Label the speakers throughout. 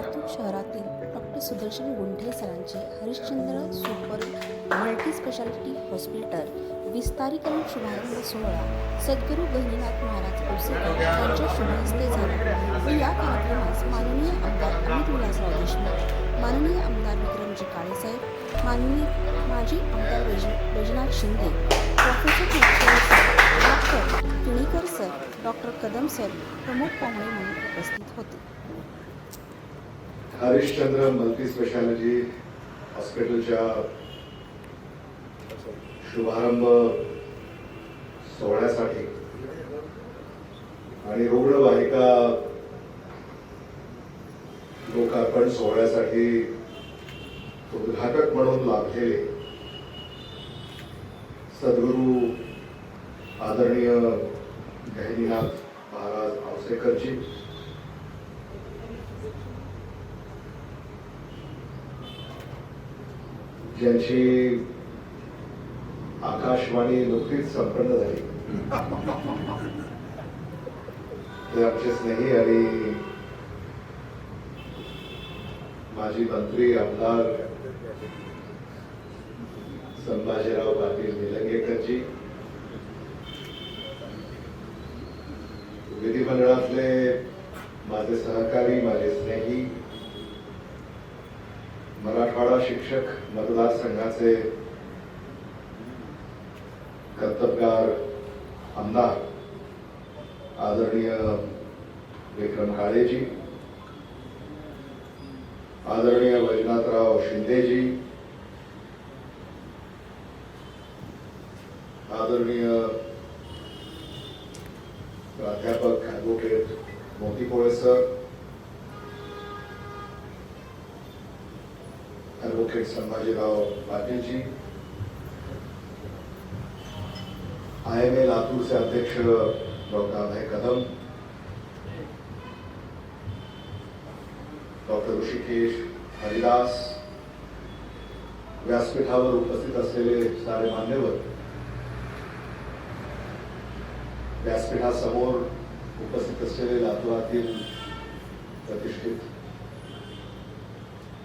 Speaker 1: शहरातील doctor Sudarshan Gunthe सरांचे Harishchandra super multi speciality hospital विस्तारीकरण शुभारंभ सोहळा सद्गुरू गहिनीनाथ महाराज औसेकर यांच्या शुभहस्ते झाला. व या कार्यक्रमास माननीय आमदार अमित विलासराव देशमुख माननीय आमदार विक्रमजी काळेसाहेब माननीय माजी आमदार Vaijnath Shinde professor doctor Tunikar sir doctor Kadam sir प्रमुख पाहुणे म्हणून उपस्थित होते.
Speaker 2: हरिश्चंद्र मल्टी स्पेशालिटी हॉस्पिटलच्या शुभारंभ सोहळ्यासाठी. आणि रुग्णवाहिका लोकार्पण सोहळ्यासाठी उद्घाटक म्हणून लाभलेले सद्गुरू आदरणीय गहिनीनाथ महाराज आवसेकरजी ज्यांची आकाशवाणी नुकतीच संपन्न झाली. ते आमचे स्नेही आणि माजी मंत्री आमदार संभाजीराव पाटील निलंगेकरजी विधिमंडळातले माझे सहकारी माझे स्नेही मराठवाडा शिक्षक मतदारसंघाचे कर्तबगार आमदार आदरणीय विक्रम काळेजी आदरणीय वैजनाथराव शिंदेजी आदरणीय प्राध्यापक advocate Moti sir advocate Sambhajirao Patilji I M A Latur से अध्यक्ष डॉक्टर अभय कदम। डॉक्टर ऋषिकेश हरिदास। व्यासपीठावर उपस्थित असलेले सारे मान्यवर व्यासपीठासमोर उपस्थित असलेले लातूरातील प्रतिष्ठित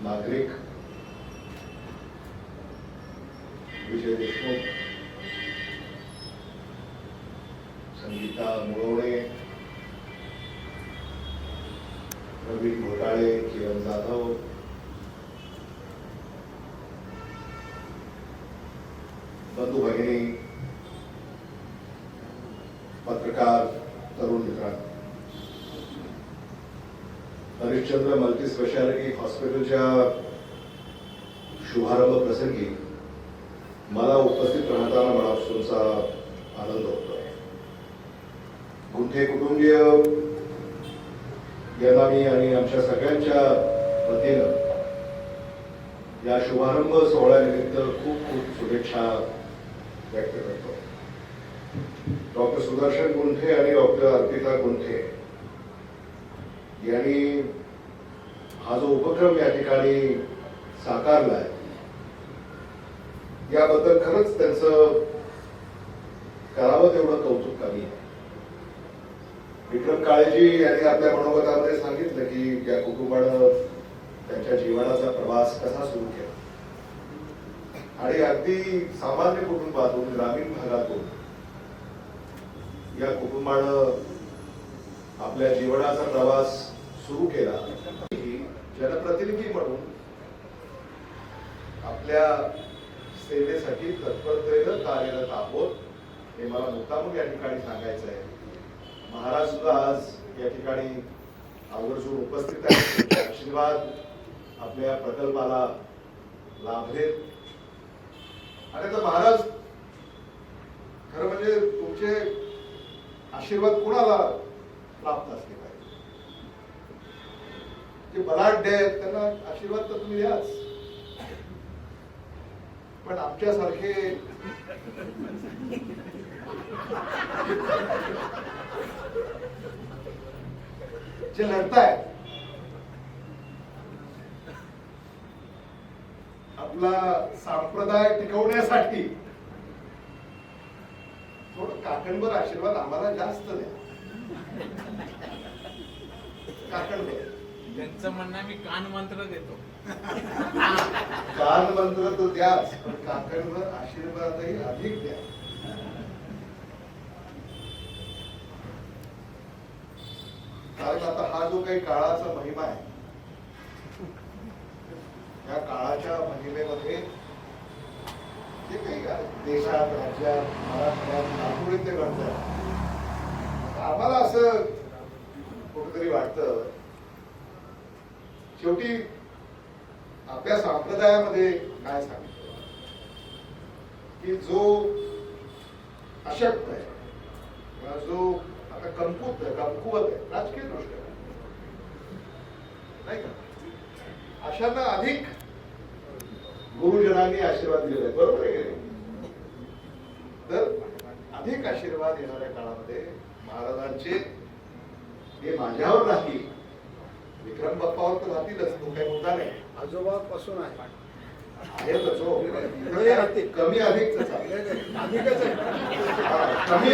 Speaker 2: नागरिक विजय देशमुख संगीता मुळवणे प्रवीण घोटाळे किरण जाधव. बंधू भगिनी पत्रकार तरुण मित्रांनो. हरिश्चंद्र मल्टी स्पेशालिटी हॉस्पिटलच्या शुभारंभ प्रसंगी मला उपस्थित राहताना मनापासूनचा आनंद होतो. गुंठे कुटुंबीय यांना मी आणि आमच्या सगळ्यांच्या वतीनं या शुभारंभ सोहळ्यानिमित्त खूप खूप शुभेच्छा व्यक्त करतो. डॉक्टर सुदर्शन गुंठे आणि डॉक्टर अर्पिता गुंठे यांनी हा जो उपक्रम या ठिकाणी साकारला आहे याबद्दल खरंच त्यांचं करावं तेवढं कौतुक कमी आहे विक्रम काळेजी यांनी आपल्या मनोगतामध्ये सांगितलं की या कुटुंबानं त्यांच्या जीवनाचा प्रवास कसा सुरू केला. आणि अगदी सामान्य कुटुंबातून ग्रामीण भागातून या कुटुंबानं आपल्या जीवनाचा प्रवास सुरू केला. जनप्रतिनिधी म्हणून आपल्या सेवेसाठी तत्परतेनं कार्यरत आहोत. हे मला मुद्दामून या ठिकाणी सांगायचं आहे. महाराज सुद्धा आज या ठिकाणी आवर्जून उपस्थित आहेत. आशीर्वाद आपल्या प्रकल्पाला लाभलेत आणि आता महाराज खरं म्हणजे तुमचे आशीर्वाद कुणाला प्राप्त असले पाहिजे जे बलाढ्य आहेत त्यांना आशीर्वाद तर तुम्ही द्याच. पण आमच्यासारखे जे लढताय आपला संप्रदाय टिकवण्यासाठी थोडं काकणभर आशीर्वाद आम्हाला जास्त द्या. काकणभर.
Speaker 3: त्यांचं म्हणणं मी कान मंत्र देतो.
Speaker 2: कान मंत्र तो द्याच पण काकडवर आशीर्वादही अधिक द्या. कारण आता हा जो काही काळाचा महिमा आहे या काळाच्या महिमेमध्ये जे काही देशात राज्यात महाराष्ट्रात नागपूर ते घडतंय. आम्हाला असं कुठेतरी वाटतं शेवटी आपल्या संप्रदायामध्ये काय सांगितलं की जो अशक्त आहे किंवा जो आता कमकुत आहे कमकुवत आहे राजकीय दृष्ट्या नाही का? अशांना अधिक गुरुजनांनी आशीर्वाद दिलेला आहे बरोबर आहे तर अधिक आशीर्वाद येणाऱ्या काळामध्ये महाराजांचे हे माझ्यावर नाही विक्रम बाप्पावर तर राहतीलच तो काही मुद्दा नाही.
Speaker 4: आजोबापासून आहे.
Speaker 2: आहेतच हो.
Speaker 4: नाही, अधिक.
Speaker 2: कमी अधिकच
Speaker 4: आहे.
Speaker 2: कमी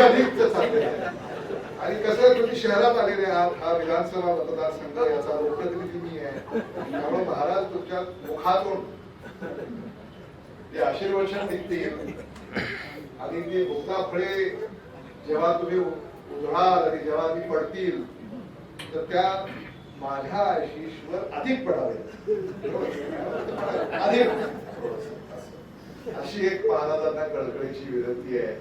Speaker 2: आणि कसं आहे तुम्ही शहरात आलेले आहात. हा विधानसभा मतदारसंघ याचा लोकप्रतिनिधी मी आहे. त्यामुळे महाराज तुमच्या मुखातून ते आशीर्वचन निघतील. आणि ती मुक्ता फळे जेव्हा तुम्ही उ- उधळाल आणि जेव्हा ती पडतील तर त्या माझ्या आशिषवर अधिक पडावे. अधिक. अशी एक महाराजांना कळकळीची विनंती आहे.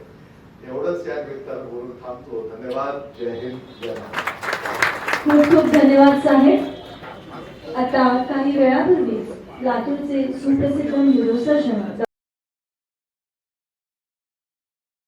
Speaker 2: एवढंच या निमित्तानं बोलून थांबतो. धन्यवाद. जय हिंद. जय महाराष्ट्र.
Speaker 5: खूप खूप धन्यवाद साहेब. आता काही वेळापूर्वी लातूरचे सुप्रसिद्ध न्यूरोसर्जन